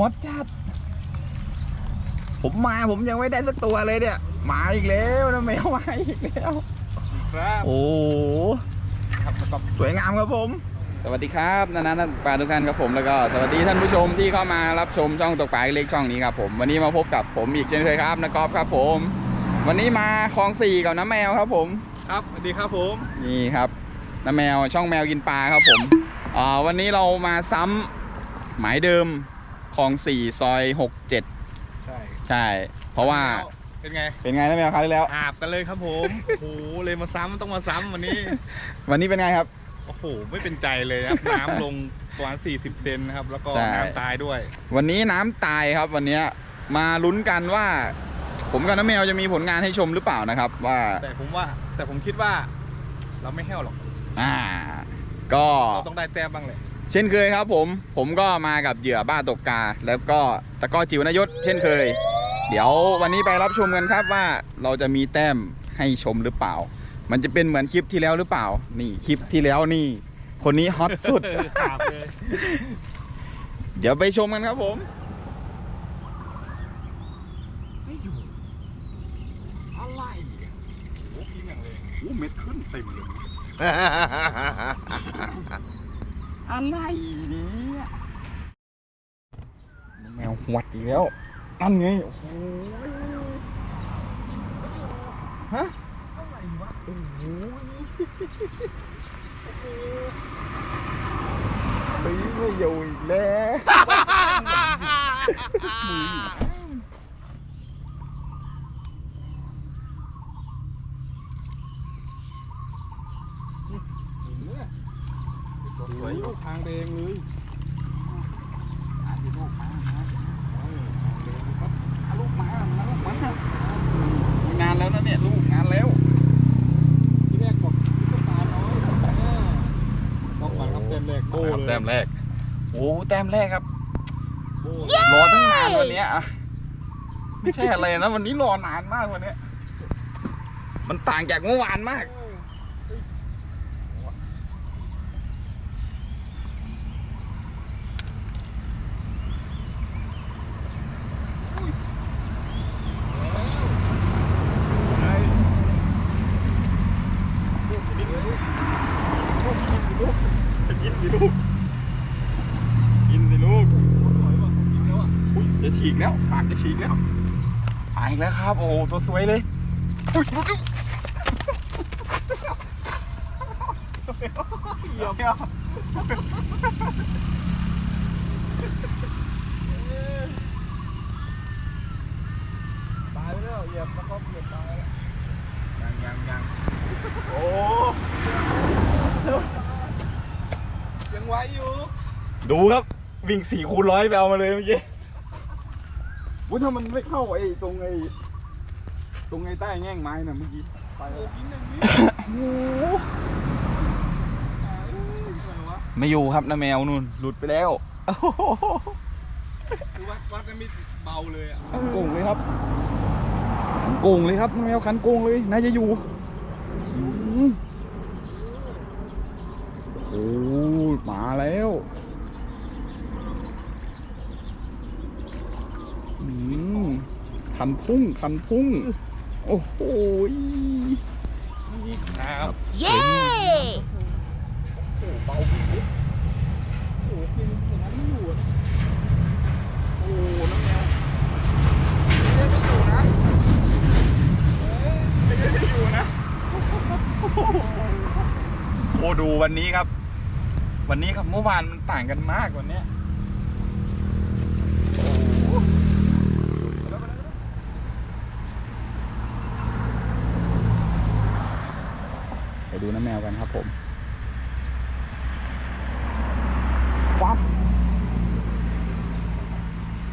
อตจัด ผมมาผมยังไม่ได้สักตัวเลยเนี่ย มาอีกแล้วนะแมวมาอีกแล้ว ครับโอ้โหครับแล้วก็สวยงามครับผม สวัสดีครับนานาปลาทุกท่านครับผมแล้วก็สวัสดีท่านผู้ชมที่เข้ามารับชมช่องตกปลาเล็กช่องนี้ครับผม วันนี้มาพบกับผมอีกเช่นเคยครับนกอฟครับผม วันนี้มาคลองสี่กับน้าแมวครับผม ครับสวัสดีครับผมนี่ครับน้าแมวช่องแมวกินปลาครับผมอ่าวันนี้เรามาซ้ำหมายเดิม คลองสี่ซอยหกเจ็ดใช่ใช่ เพราะว่าเป็นไงเป็นไงน้าแมวคราวที่แล้ว อาบกันเลยครับผม โอ้โหเลยมาซ้ำต้องมาซ้ำวันนี้ วันนี้เป็นไงครับ โอ้โหไม่เป็นใจเลยครับ น้ำลงประมาณ40 เซนนะครับ แล้วก็ใช่ น้ำตายด้วย วันนี้น้ำตายครับวันเนี้ยมาลุ้นกันว่า ผมกับน้าแมวจะมีผลงานให้ชมหรือเปล่านะครับ ว่า แต่ผมว่า แต่ผมคิดว่า เราไม่แห้วหรอก อ่า ก็ เราต้องได้แต้มบ้างแหละ เช่นเคยครับผม ผมก็มากับเหยื่อบ้าตกกา แล้วก็ตะก้อจิ๋วนายศเช่นเคย เดี๋ยววันนี้ไปรับชมกันครับว่าเราจะมีแต้มให้ชมหรือเปล่า มันจะเป็นเหมือนคลิปที่แล้วหรือเปล่า นี่คลิปที่แล้วนี่ คนนี้ฮอตสุดเลยเดี๋ยวไปชมกันครับผมไม่อยู่อะไรโอ้กินอย่างเลยโอ้เม็ดขึ้นเต็มเลย อะไรเนี่ยแมวหวดอีกแล้วอันไงโอ้โหฮะอะไรวะโอ้โหตีไม่อยู่อีกแล้วมืออยู่ตัวส วยอยู่ทางแดงเลยอาลูกมาเออทางแดงครับอาลูกมามาลูกมางานแล้วนะเนี่ยลูกงานแล้วที่แรกบอกที่ต้องตาน้อยเออต้องมาครับแต้มแรกโบเลยแต้มแรกโอ้แต้มแรกครับโบรอตั้งนานวันเนี้ยอะไม่ใช่อะไรนะวันนี้รอนานมากวันเนี้ยมันต่างจากเมื่อวานมากกินสิลูก กินสิลูก อุ้ยจะ ฉีกแล้วปากจะฉีกแล้วไปอีกแล้วครับ โอ้ตัวสวยเลยอุ้ยลูกลูกเดี๋ยวเดี๋ยวตายแล้วเหยียบแล้วก็เหยียบตายแล้วยังยังยังโอ้ยังไหวอยู่ ดูครับ วิ่งสี่คูณร้อยไปเอามาเลยเมื่อกี้ อุ้ยถ้ามันไม่เข้าไอ้ตรงไอ้ตรงไอ้ใต้แง่งไม้น่ะเมื่อกี้ไปโอ้แล้วกินอย่างนี้โอ้โหตายเอ้ยอะไรวะไม่อยู่ครับนะแมวนู่นหลุดไปแล้วโอ้โหคือวัดวัดกันไม่เบาเลยอะคันโกงเลยครับคันโกงเลยครับน้องแมวคันโกงเลยน่าจะอยู่อืมโอ้มาแล้วอืม คันพุ่งคันพุ่ง โอ้โหนี่ครับเย้โอ้เบาปุ๊บโอ้กินอย่างนั้นไม่อยู่โอ้น้ำแมวไม่ได้จะอยู่นะเอ้ยไม่ได้จะอยู่นะโอ้ดูวันนี้ครับ วันนี้ครับเมื่อวานมันต่างกันมากวันเนี้ยโอ้โหไป ดูน้ำแมวกันครับผมฟับ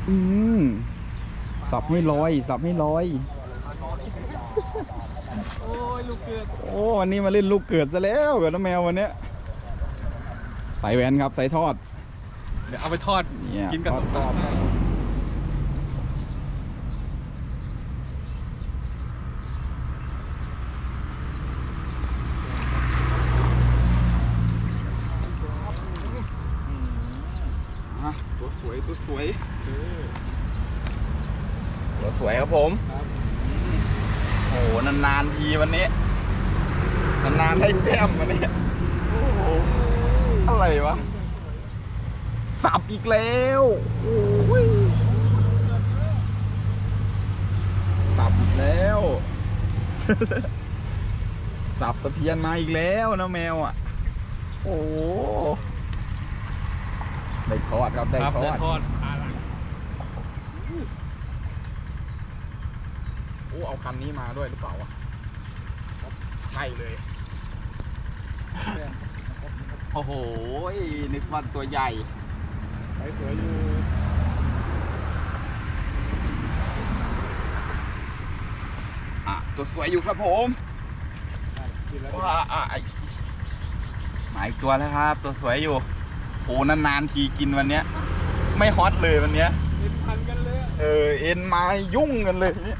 อืมสับให้ลอยสับให้ลอย โอ้ยลูกเกือบโอ้วันนี้มาเล่นลูกเกิดซะแล้วกับน้ำแมววันเนี้ยใส่แหวนครับใส่ทอด เดี๋ยวเอาไปทอดเนี่ยกินกับทอดตอบ สวยตัวสวยเออตัวสวยครับผมครับโอ้โหนานๆทีวันนี้นานๆได้แต้มวันนี้โอ้โหอะไรวะสับอีกแล้วโอ้ยสับอีกแล้ว สับตะเพียนมาอีกแล้วนะแมวอะ โอ้โหได้ทอดครับได้ครับทอได้ ด ทอดอาหลัง โอ้ เอาคันนี้มาด้วยหรือเปล่าวะใช่เลย โอ้โห นึกว่าตัวใหญ่ไปสวยอยู่อะตัวสวยอยู่ครับผมอะกินแล้วว้าอะไอ้มาอีกตัวแล้วครับ ตัวสวยอยู่โหนานๆทีกินวันเนี้ย ไม่ฮอตเลยวันเนี้ยเป็นพันกันเลยอะเออ เอ็นมายุ่งกันเลยเนี่ย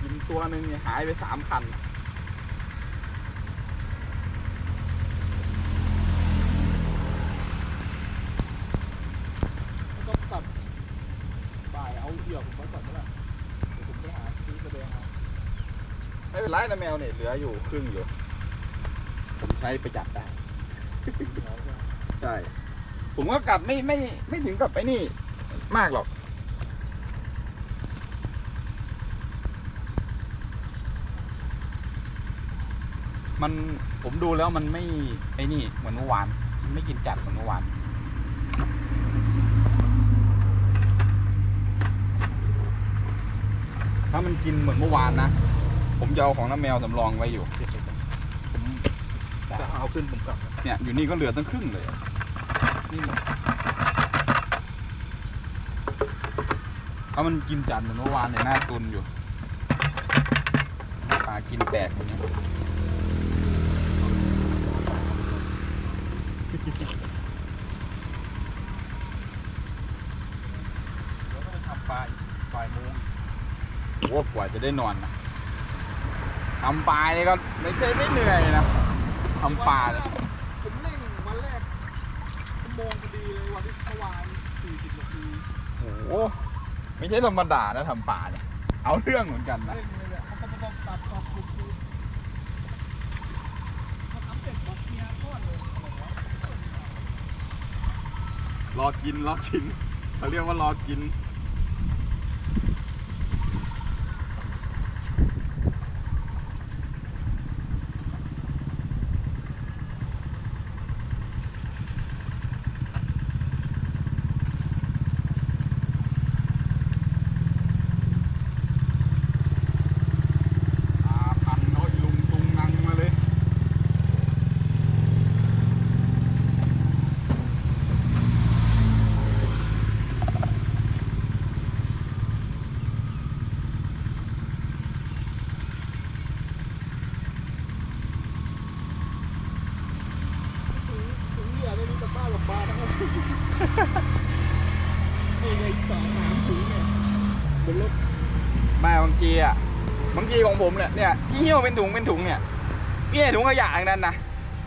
กิน ตัวหนึ่งเนี่ยหายไปสามคันแล้วก็ตัดบ่ายเอาเหยื่อผมไว้ก่อนก็ได้เดี๋ยวผมไปหาซื้อแสดงเอาไม่เป็นไรนะแมวเนี่ยเหลืออยู่ครึ่งอยู่ ผมใช้ประหยัดได้ ใช่ ผมก็กัดไม่ไม่ไม่ถึงกับไอ้นี่ มากหรอก มันผมดูแล้วมันไม่ไอ้นี่เหมือนเมื่อวานมันไม่กินจัดเหมือนเมื่อวานถ้ามันกินเหมือนเมื่อวานนะผมจะเอาของน้ำแมวสำรองไว้อยู่ผมจะเอาขึ้นผมกลับเนี่ยอยู่นี่ก็เหลือตั้งครึ่งเลยอะนี่หมดถ้ามันกินจัดเหมือนเมื่อวานเนี่ยน่าตุนอยู่ปลากินแปลกอย่างเงี้ยแล้วก็ไปทำปลาอีกบ่ายโมงโอ้ กว่าจะได้นอนนะทำปลาเนี่ยก็ไม่ใช่ไม่เหนื่อยนะทำปลาเนี่ยผมเร่งวันแรกชั่วโมงพอดีเลยวันที่เมื่อวาน40นาทีโอ้โหไม่ใช่ธรรมดานะทำป่าเนี่ยเอาเรื่องเหมือนกันนะเร่งเลยเนี่ยเขาก็ต้องตัดต่อคุมคือพอทำเสร็จปุ๊บเมียทอดเลยบอกว่ารอกินรอกินเขาเรียกว่ารอกิน อาพันเขาอีลุงตุงนังมาเลย ถึงถึงเหยื่อเนี่ยมีแต่ บ้ากับบาร์นะครับนี่ไงสองสามถุงเนี่ยบนรถไม่บางทีอะบางทีของผมเนี่ยเนี่ยที่หิ้วเป็นถุงเป็นถุงเนี่ยนี่ถุงขยะอย่างนั้นนะ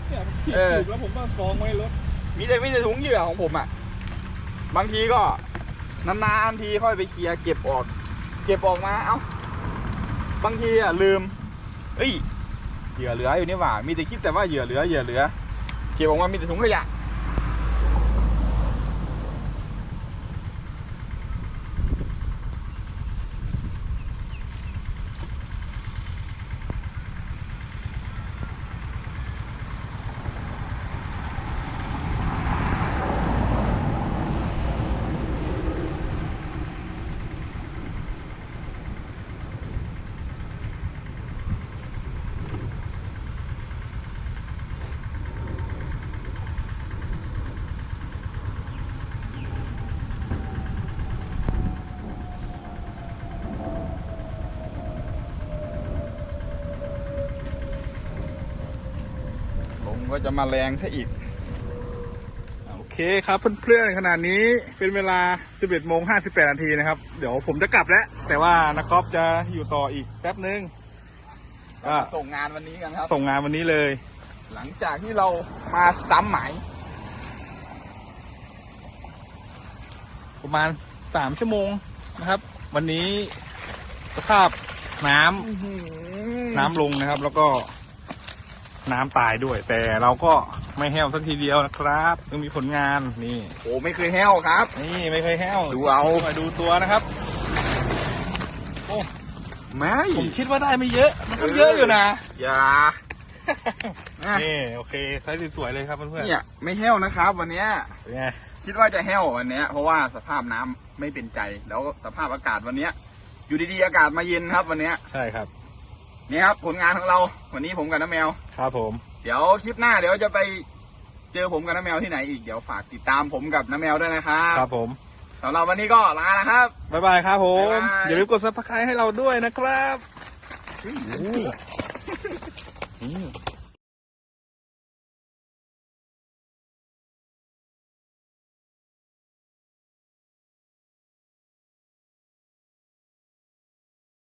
เนี่ยผมขีดเออถูกแล้วผมก็กองไว้ในรถมีแต่มีแต่ถุงเหยื่อของผมอะบางทีก็นานๆทีค่อยไปเคลียร์เก็บออก เก็บออกมาเอ้าบางทีอะลืมเอ้ยเหยื่อเหลืออยู่นี่หว่า มีแต่คิดแต่ว่าเหยื่อเหลือเหยื่อเหลือ เก็บออกมามีแต่ถุงขยะ ว่าจะมาแรงซะอีก โอเคครับเพื่อนๆขนาดนี้เป็นเวลา 11โมง58 นาทีนะครับ เดี๋ยวผมจะกลับแล้ว แต่ว่านักกอล์ฟจะอยู่ต่ออีกแป๊บนึงส่งงานวันนี้กันครับ ส่งงานวันนี้เลย หลังจากที่เรามาซ้ำไหมประมาณสามชั่วโมงนะครับ วันนี้สภาพน้ำน้ำลงนะครับ แล้วก็ น้ำตายด้วย แต่เราก็ไม่แห้วสักทีเดียวนะครับยังมีผลงานนี่ โอ้ไม่เคยแห้วครับ นี่ไม่เคยแห้วดูเอา มาดูตัวนะครับไม่ ผมคิดว่าได้ไม่เยอะ มันก็เยอะอยู่นะ อย่าอะนี่โอเคไซส์สวยๆเลยครับเพื่อนๆเนี่ยไม่แห้วนะครับ วันเนี้ยเป็นไงคิดว่าจะแห้ววันเนี้ยเพราะว่าสภาพน้ำไม่เป็นใจแล้วสภาพอากาศวันเนี้ยอยู่ดีๆอากาศมาเย็นครับวันเนี้ย ใช่ครับ นี่ครับผลงานของเราวันนี้ผมกับน้าแมว ครับผม เดี๋ยวคลิปหน้าเดี๋ยวจะไปเจอผมกับน้าแมวที่ไหนอีกเดี๋ยวฝากติดตามผมกับน้าแมวด้วยนะครับครับผมสำหรับวันนี้ก็ลาแล้วครับบ๊ายบายครับผมบ๊ายบายอย่าลืมกดซับสไครต์ให้เราด้วยนะครับอืม